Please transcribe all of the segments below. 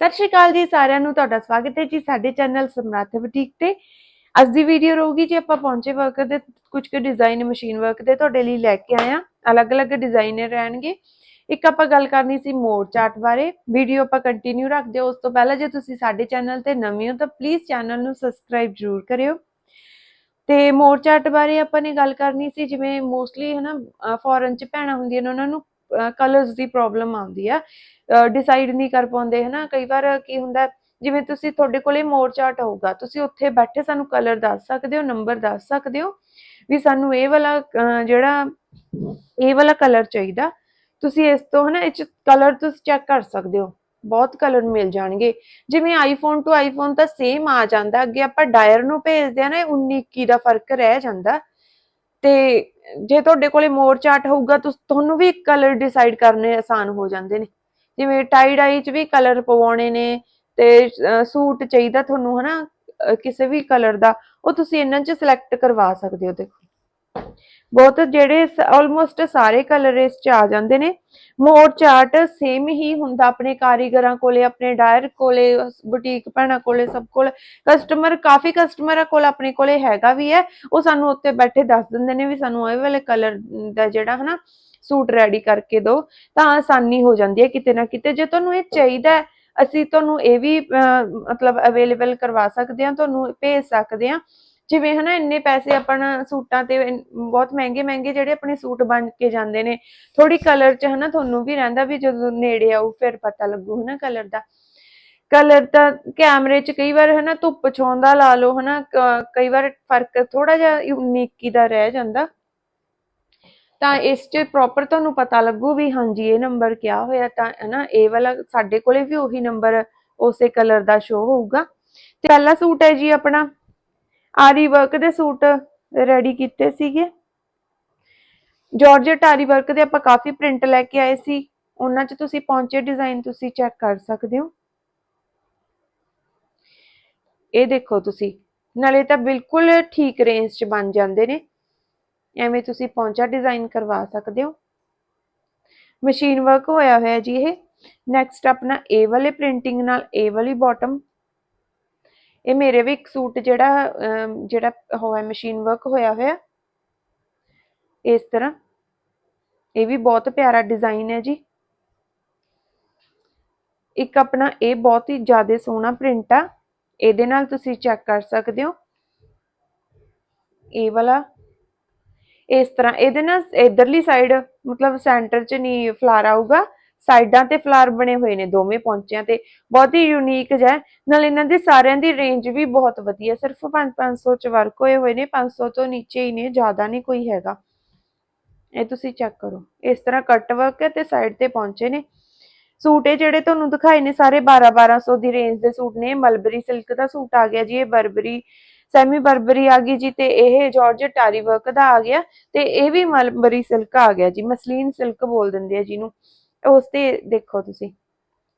ਸਤਿ ਸ਼੍ਰੀ ਅਕਾਲ ਜੀ ਸਾਰਿਆਂ ਨੂੰ, ਤੁਹਾਡਾ ਸਵਾਗਤ ਹੈ ਜੀ ਸਾਡੇ ਚੈਨਲ ਸਮਰੱਥ ਬੁਟੀਕ ਤੇ। ਅੱਜ ਦੀ ਵੀਡੀਓ ਰਹੂਗੀ ਜੀ ਆਪਾਂ ਪਹੁੰਚੇ ਵਰਕ ਦੇ ਕੁਝ ਕੁ ਡਿਜ਼ਾਈਨ ਮਸ਼ੀਨ ਵਰਕ ਦੇ ਤੁਹਾਡੇ ਲਈ ਲੈ ਕੇ ਆਏ ਅਲੱਗ-ਅਲੱਗ ਡਿਜ਼ਾਈਨਰ ਰਹਿਣਗੇ। ਇੱਕ ਆਪਾਂ ਗੱਲ ਕਰਨੀ ਸੀ ਮੋਰ ਚਾਰਟ ਬਾਰੇ। ਵੀਡੀਓ ਆਪਾਂ ਕੰਟੀਨਿਊ ਰੱਖਦੇ ਹਾਂ, ਉਸ ਤੋਂ ਪਹਿਲਾਂ ਜੇ ਤੁਸੀਂ ਸਾਡੇ ਚੈਨਲ ਤੇ ਨਵੇਂ ਹੋ ਤਾਂ ਪਲੀਜ਼ ਚੈਨਲ ਨੂੰ ਸਬਸਕ੍ਰਾਈਬ ਜ਼ਰੂਰ ਕਰਿਓ। ਤੇ ਮੋਰ ਚਾਰਟ ਬਾਰੇ ਆਪਾਂ ਨੇ ਗੱਲ ਕਰਨੀ ਸੀ, ਜਿਵੇਂ ਮੋਸਟਲੀ ਹਨਾ ਫੋਰਨ ਚ ਭੈਣਾਂ ਹੁੰਦੀਆਂ ਨੇ ਉਹਨਾਂ ਨੂੰ। ਕਲਰਸ ਦੀ ਪ੍ਰੋਬਲਮ ਆਉਂਦੀ ਆ। ਡਿਸਾਈਡ ਨਹੀਂ ਕਰ ਪਾਉਂਦੇ, ਹਨਾ? ਕਈ ਵਾਰ ਕੀ ਹੁੰਦਾ, ਜਿਵੇਂ ਤੁਸੀਂ ਤੁਹਾਡੇ ਕੋਲੇ ਮੋਰ ਚਾਰਟ ਹੋਊਗਾ, ਤੁਸੀਂ ਉੱਥੇ ਬੈਠੇ ਸਾਨੂੰ ਕਲਰ ਦੱਸ ਸਕਦੇ ਹੋ ਨੰਬਰ ਦੱਸ ਸਕਦੇ ਹੋ, ਵੀ ਸਾਨੂੰ ਇਹ ਵਾਲਾ ਜਿਹੜਾ ਇਹ ਵਾਲਾ ਕਲਰ ਚਾਹੀਦਾ, ਤੁਸੀਂ ਇਸ ਤੋਂ, ਹਨਾ, ਇਹ ਕਲਰ ਤੁਸੀਂ ਚੈੱਕ ਕਰ ਸਕਦੇ ਹੋ। ਬਹੁਤ ਕਲਰ ਮਿਲ ਜਾਣਗੇ। ਜਿਵੇਂ ਆਈਫੋਨ ਟੂ ਆਈਫੋਨ ਤਾਂ ਸੇਮ ਆ ਜਾਂਦਾ, ਅੱਗੇ ਆਪਾਂ ਡਾਇਰ ਨੂੰ ਭੇਜਦੇ ਆ ਨਾ 19 21 ਦਾ ਫ਼ਰਕ ਰਹਿ ਜਾਂਦਾ। ਤੇ ਜੇ ਤੁਹਾਡੇ ਕੋਲੇ ਮੋਰ ਚਾਰਟ ਹੋਊਗਾ ਤੁਹਾਨੂੰ ਵੀ ਕਲਰ ਡਿਸਾਈਡ ਕਰਨੇ ਆਸਾਨ ਹੋ ਜਾਂਦੇ ਨੇ। ਜਿਵੇਂ ਟਾਈ ਡਾਈ ਚ ਵੀ ਕਲਰ ਪਵਾਉਣੇ ਨੇ ਤੇ ਸੂਟ ਚਾਹੀਦਾ ਤੁਹਾਨੂੰ, ਹਨਾ? ਕਿਸੇ ਵੀ ਕਲਰ ਦਾ, ਉਹ ਤੁਸੀਂ ਇਹਨਾਂ ਚ ਸਿਲੈਕਟ ਕਰਵਾ ਸਕਦੇ ਹੋ ਦੇਖੋ। ਬਹੁਤ ਜਿਹੜੇ ਆਲਮੋਸਟ ਸਾਰੇ ਕਲਰ ਇਸ ਚ ਆ ਜਾਂਦੇ ਨੇ। ਮੋਰ ਚਾਰਟ ਸੇਮ ਹੀ ਹੁੰਦਾ ਆਪਣੇ ਕਾਰੀਗਰਾਂ ਕੋਲੇ, ਆਪਣੇ ਡਾਇਰ ਕੋਲੇ, ਬੁਟੀਕ ਭੈਣਾਂ ਕੋਲੇ, ਸਭ ਕੋਲ। ਕਸਟਮਰ ਕਾਫੀ ਕਸਟਮਰਾਂ ਕੋਲ ਆਪਣੇ ਕੋਲੇ ਹੈਗਾ ਵੀ ਹੈ। ਉਹ ਸਾਨੂੰ ਉੱਤੇ ਬੈਠੇ ਦੱਸ ਦਿੰਦੇ ਨੇ ਵੀ ਸਾਨੂੰ ਇਹ ਵਾਲੇ ਕਲਰ ਦਾ ਜਿਹੜਾ ਹਨਾ, ਸੂਟ ਰੈਡੀ ਕਰਕੇ ਦਿਓ। ਤਾਂ ਆਸਾਨੀ ਹੋ ਜਾਂਦੀ ਹੈ ਕਿਤੇ ਨਾ ਕਿਤੇ। ਜੇ ਤੁਹਾਨੂੰ ਇਹ ਚਾਹੀਦਾ ਹੈ, ਅਸੀਂ ਤੁਹਾਨੂੰ ਇਹ ਵੀ ਮਤਲਬ ਅਵੇਲੇਬਲ ਕਰਵਾ ਸਕਦੇ ਹਾਂ, ਤੁਹਾਨੂੰ ਭੇਜ ਸਕਦੇ ਹਾਂ। ਜਿਵੇਂ ਹਨਾ ਇੰਨੇ ਪੈਸੇ ਆਪਣਾ ਸੂਟਾਂ ਤੇ ਬਹੁਤ ਮਹਿੰਗੇ ਮਹਿੰਗੇ ਜਿਹੜੇ ਆਪਣੇ ਸੂਟ ਬਣ ਕੇ ਜਾਂਦੇ ਨੇ ਥੋੜੀ ਕਲਰ ਚ ਹਨਾ ਤੁਹਾਨੂੰ ਵੀ ਰਹਿੰਦਾ ਵੀ ਜਦੋਂ ਨੇੜੇ ਆਊ ਫਿਰ ਪਤਾ ਲੱਗੂ ਹਨਾ ਕਲਰ ਦਾ। ਕਲਰ ਤਾਂ ਕੈਮਰੇ 'ਚ ਕਈ ਵਾਰ ਹਨਾ ਧੁੱਪ ਛਾਉਂਦਾ ਲਾ ਲਓ ਹਨਾ ਕਈ ਵਾਰ ਫ਼ਰਕ ਥੋੜਾ ਜਿਹਾ 19 ਦਾ ਰਹਿ ਜਾਂਦਾ। ਤਾਂ ਇਸ 'ਚ ਪ੍ਰੋਪਰ ਤੁਹਾਨੂੰ ਪਤਾ ਲੱਗੂ ਵੀ ਹਾਂਜੀ ਇਹ ਨੰਬਰ ਕਿਆ ਹੋਇਆ ਤਾਂ ਹਨਾ ਇਹ ਵਾਲਾ ਸਾਡੇ ਕੋਲੇ ਵੀ ਉਹੀ ਨੰਬਰ ਉਸੇ ਕਲਰ ਦਾ ਸ਼ੋ ਹੋਊਗਾ। ਤੇ ਪਹਿਲਾ ਸੂਟ ਹੈ ਜੀ ਆਪਣਾ ਆਰੀ ਵਰਕ ਦੇ ਸੂਟ ਰੈਡੀ ਕੀਤੇ ਸੀਗੇ। ਜਾਰਜਟ ਆਰੀ ਵਰਕ ਦੇ ਆਪਾਂ ਕਾਫੀ ਪ੍ਰਿੰਟ ਲੈ ਕੇ ਆਏ ਸੀ। ਉਹਨਾਂ 'ਚ ਤੁਸੀਂ ਪਹੁੰਚੇ ਡਿਜ਼ਾਈਨ ਤੁਸੀਂ ਚੈੱਕ ਕਰ ਸਕਦੇ ਹੋ। ਇਹ ਦੇਖੋ ਤੁਸੀਂ, ਨਾਲੇ ਤਾਂ ਬਿਲਕੁਲ ਠੀਕ ਰੇਂਜ 'ਚ ਬਣ ਜਾਂਦੇ ਨੇ। ਐਵੇਂ ਤੁਸੀਂ ਪਹੁੰਚਾ ਡਿਜ਼ਾਈਨ ਕਰਵਾ ਸਕਦੇ ਹੋ। ਮਸ਼ੀਨ ਵਰਕ ਹੋਇਆ ਹੋਇਆ ਜੀ ਇਹ। ਨੈਕਸਟ ਆਪਣਾ ਇਹ ਵਾਲੇ ਪ੍ਰਿੰਟਿੰਗ ਨਾਲ ਇਹ ਵਾਲੀ ਬਾਟਮ ਇਹ ਮੇਰੇ ਵੀ ਇੱਕ ਸੂਟ ਜਿਹੜਾ ਜਿਹੜਾ ਹੋਇਆ ਮਸ਼ੀਨ ਵਰਕ ਹੋਇਆ ਹੋਇਆ। ਇਸ ਤਰ੍ਹਾਂ। ਇਹ ਵੀ ਬਹੁਤ ਪਿਆਰਾ ਡਿਜ਼ਾਈਨ ਹੈ ਜੀ। ਇੱਕ ਆਪਣਾ ਇਹ ਬਹੁਤ ਹੀ ਜ਼ਿਆਦਾ ਸੋਹਣਾ ਪ੍ਰਿੰਟ ਆ। ਇਹਦੇ ਨਾਲ ਤੁਸੀਂ ਚੈੱਕ ਕਰ ਸਕਦੇ ਹੋ। ਇਹ ਵਾਲਾ। ਇਸ ਤਰ੍ਹਾਂ। ਇਹਦੇ ਨਾਲ ਇਧਰਲੀ ਸਾਈਡ ਮਤਲਬ ਸੈਂਟਰ 'ਚ ਨਹੀਂ ਫਲਾਰ ਆਊਗਾ। ਸਾਈਡਾਂ ਤੇ ਫਲਾਰ ਬਣੇ ਹੋਏ ਨੇ ਦੋਵੇਂ ਪੌਂਚਿਆਂ ਤੇ। ਬਹੁਤ ਹੀ ਯੂਨੀਕ ਹੈ। ਨਾਲ ਇਹਨਾਂ ਦੇ ਸਾਰਿਆਂ ਦੀ ਰੇਂਜ ਵੀ ਬਹੁਤ ਵਧੀਆ। ਸਿਰਫ 5-500 ਚ ਵਰਕ ਹੋਏ ਹੋਏ ਨੇ। 500 ਤੋਂ ਨੀਚੇ ਹੀ ਨੇ, ਜ਼ਿਆਦਾ ਨਹੀਂ ਕੋਈ ਹੈਗਾ। ਇਹ ਤੁਸੀਂ ਚੈੱਕ ਕਰੋ। ਇਸ ਤਰ੍ਹਾਂ ਕੱਟ ਵਰਕ ਹੈ ਤੇ ਸਾਈਡ ਤੇ ਪਹੁੰਚੇ ਨੇ। ਸੂਟ ਇਹ ਜਿਹੜੇ ਤੁਹਾਨੂੰ ਦਿਖਾਏ ਨੇ, ਸਾਰੇ 12-1200 ਦੀ ਰੇਂਜ ਦੇ ਸੂਟ ਨੇ। ਮਲਬਰੀ ਸਿਲਕ ਦਾ ਸੂਟ ਆ ਗਿਆ ਜੀ, ਇਹ ਬਰਬਰੀ ਸੈਮੀ ਬਰਬਰੀ ਆ ਗਈ ਜੀ ਤੇ ਇਹ ਜਾਰਜਟ ਟਾਰੀ ਵਰਕ ਦਾ ਆ ਗਿਆ ਤੇ ਇਹ ਵੀ ਮਲਬਰੀ ਸਿਲਕ ਆ ਗਿਆ ਜੀ। ਮਸਲੀਨ ਸਿਲਕ ਬੋਲ ਦਿੰਦੇ ਆ ਜਿਹਨੂੰ। ਉਸ ਤੇ ਦੇਖੋ ਤੁਸੀਂ,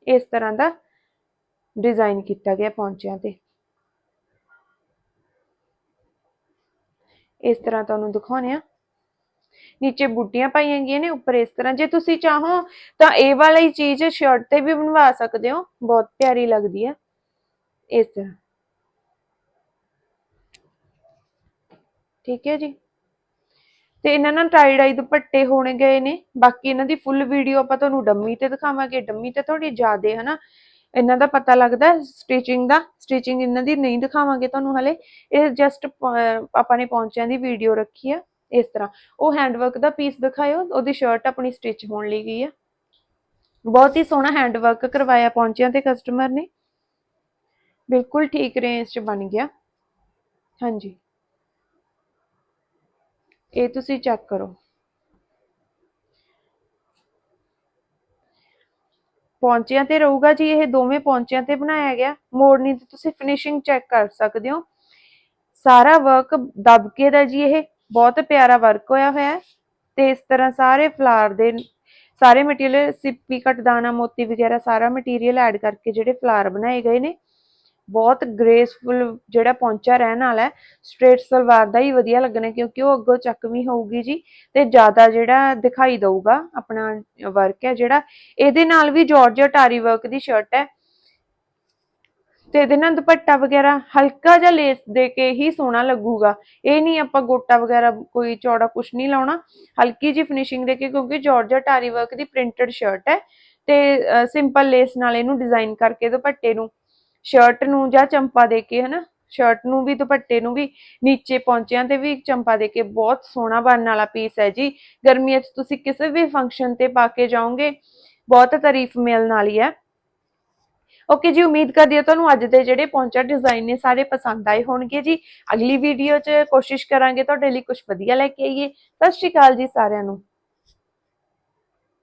ਇਸ ਤਰ੍ਹਾਂ ਦਾ ਡਿਜ਼ਾਈਨ ਕੀਤਾ ਗਿਆ ਪੌਂਚਿਆਂ ਤੇ। ਇਸ ਤਰ੍ਹਾਂ ਤੁਹਾਨੂੰ ਦਿਖਾਉਣੇ ਆ ਨੀਚੇ ਬੂਟੀਆਂ ਪਾਈਆਂ ਗਈਆਂ ਨੇ, ਉੱਪਰ ਇਸ ਤਰ੍ਹਾਂ, ਜੇ ਤੁਸੀਂ ਚਾਹੋ ਤਾਂ ਇਹ ਵਾਲੀ ਚੀਜ਼ ਸ਼ਰਟ ਤੇ ਵੀ ਬਣਵਾ ਸਕਦੇ ਹੋ, ਬਹੁਤ ਪਿਆਰੀ ਲੱਗਦੀ ਹੈ। ਇਸ ਤਰ੍ਹਾਂ। ਠੀਕ ਹੈ ਜੀ। ਤੇ ਇਹਨਾਂ ਨਾਲ ਟਾਈਡ ਆਈ ਦੁਪੱਟੇ ਹੋਣੇ ਗਏ ਨੇ। ਬਾਕੀ ਇਹਨਾਂ ਦੀ ਫੁੱਲ ਵੀਡੀਓ ਆਪਾਂ ਤੁਹਾਨੂੰ ਡੰਮੀ ਤੇ ਦਿਖਾਵਾਂਗੇ। ਡੰਮੀ ਤੇ ਥੋੜੀ ਜ਼ਿਆਦੇ, ਹਨਾ? ਇਹਨਾਂ ਦਾ ਪਤਾ ਲੱਗਦਾ ਸਟਿਚਿੰਗ ਦਾ। ਸਟਿਚਿੰਗ ਇਹਨਾਂ ਦੀ ਨਹੀਂ ਦਿਖਾਵਾਂਗੇ ਤੁਹਾਨੂੰ ਹਲੇ। ਇਹ ਜਸਟ ਆਪਾਂ ਨੇ ਪਹੁੰਚਿਆਂ ਦੀ ਵੀਡੀਓ ਰੱਖੀ ਆ ਇਸ ਤਰ੍ਹਾਂ। ਉਹ ਹੈਂਡਵਰਕ ਦਾ ਪੀਸ ਦਿਖਾਇਓ। ਉਹਦੀ ਸ਼ਰਟ ਆਪਣੀ ਸਟਿਚ ਹੋਣ ਲਈ ਗਈ ਆ। ਬਹੁਤ ਹੀ ਸੋਹਣਾ ਹੈਂਡਵਰਕ ਕਰਵਾਇਆ ਪਹੁੰਚਿਆਂ ਤੇ ਕਸਟਮਰ ਨੇ। ਬਿਲਕੁਲ ਠੀਕ ਰੇਂਜ 'ਚ ਬਣ ਗਿਆ। ਹਾਂਜੀ। ਇਹ ਤੁਸੀਂ ਚੈੱਕ ਕਰੋ। ਪੌਂਚਿਆਂ ਤੇ ਰਹੂਗਾ ਜੀ, ਇਹ ਦੋਵੇਂ ਪੌਂਚਿਆਂ ਤੇ ਬਣਾਇਆ ਗਿਆ। ਮੋੜਨੀ ਤੇ ਤੁਸੀਂ ਫਿਨਿਸ਼ਿੰਗ ਚੈੱਕ ਕਰ ਸਕਦੇ ਹੋ। ਸਾਰਾ ਵਰਕ ਦਬਕੇ ਦਾ ਜੀ ਇਹ। ਬਹੁਤ ਪਿਆਰਾ ਵਰਕ ਹੋਇਆ ਹੋਇਆ ਤੇ ਇਸ ਤਰ੍ਹਾਂ ਸਾਰੇ ਫਲਾਰ ਦੇ, ਸਾਰੇ ਮਟੀਰੀਅਲ ਸਿੱਪੀ ਕਟਦਾਨਾ ਮੋਤੀ ਵਗੈਰਾ ਸਾਰਾ ਮਟੀਰੀਅਲ ਐਡ ਕਰਕੇ ਜਿਹੜੇ ਫਲਾਰ ਬਣਾਏ ਗਏ ਨੇ ਬਹੁਤ ਗ੍ਰੇਸਫੁਲ ਜਿਹੜਾ ਪੌਂਚਾ ਰਹਿਣ ਵਾਲਾ ਹੈ। ਸਟ੍ਰੇਟ ਸਲਵਾਰ ਦਾ ਹੀ ਵਧੀਆ ਲੱਗਣਾ ਕਿਉਂਕਿ ਉਹ ਅੱਗੋਂ ਚੱਕਵੀਂ ਹੋਊਗੀ ਜੀ ਤੇ ਜ਼ਿਆਦਾ ਜਿਹੜਾ ਦਿਖਾਈ ਦਊਗਾ ਆਪਣਾ ਵਰਕ ਹੈ ਜਿਹੜਾ। ਇਹਦੇ ਨਾਲ ਵੀ ਜਾਰਜਟ ਆਰੀ ਵਰਕ ਦੀ ਸ਼ਰਟ ਹੈ। ਤੇ ਇਹਦੇ ਨਾਲ ਦੁਪੱਟਾ ਵਗੈਰਾ ਹਲਕਾ ਜਿਹਾ ਲੇਸ ਦੇ ਕੇ ਹੀ ਸੋਹਣਾ ਲੱਗੂਗਾ। ਇਹ ਨਹੀਂ ਆਪਾਂ ਗੋਟਾ ਵਗੈਰਾ ਕੋਈ ਚੌੜਾ ਕੁਛ ਨਹੀਂ ਲਾਉਣਾ। ਹਲਕੀ ਜੀ ਫਿਨਿਸ਼ਿੰਗ ਦੇ ਕੇ ਕਿਉਂਕਿ ਜਾਰਜਟ ਆਰੀ ਵਰਕ ਦੀ ਪ੍ਰਿੰਟਡ ਸ਼ਰਟ ਹੈ। ਤੇ ਸਿੰਪਲ ਲੇਸ ਨਾਲ ਇਹਨੂੰ ਡਿਜ਼ਾਈਨ ਕਰਕੇ ਦੁਪੱਟੇ ਨੂੰ ਸ਼ਰਟ ਨੂੰ ਜਾਂ ਚੰਪਾ ਦੇ ਕੇ, ਹਨਾ? ਸ਼ਰਟ ਨੂੰ ਵੀ, ਦੁਪੱਟੇ ਨੂੰ ਵੀ, ਨੀਚੇ ਪੌਂਚਿਆਂ ਤੇ ਵੀ ਚੰਪਾ ਦੇ ਕੇ, ਬਹੁਤ ਸੋਹਣਾ ਬਣਨ ਵਾਲਾ ਪੀਸ ਹੈ ਜੀ। ਗਰਮੀਆਂ 'ਚ ਤੁਸੀਂ ਕਿਸੇ ਵੀ ਫੰਕਸ਼ਨ ਤੇ ਪਾ ਕੇ ਜਾਓਗੇ, ਬਹੁਤ ਤਾਰੀਫ ਮਿਲਣ ਵਾਲੀ ਹੈ। ਓਕੇ ਜੀ, ਉਮੀਦ ਕਰਦੀ ਹਾਂ ਤੁਹਾਨੂੰ ਅੱਜ ਦੇ ਜਿਹੜੇ ਪੌਂਚਾ ਡਿਜ਼ਾਈਨ ਨੇ ਸਾਰੇ ਪਸੰਦ ਆਏ ਹੋਣਗੇ ਜੀ। ਅਗਲੀ ਵੀਡੀਓ 'ਚ ਕੋਸ਼ਿਸ਼ ਕਰਾਂਗੇ ਤੁਹਾਡੇ ਲਈ ਕੁਝ ਵਧੀਆ ਲੈ ਕੇ ਆਈਏ। ਸਤਿ ਸ਼੍ਰੀ ਅਕਾਲ ਜੀ ਸਾਰਿਆਂ ਨੂੰ।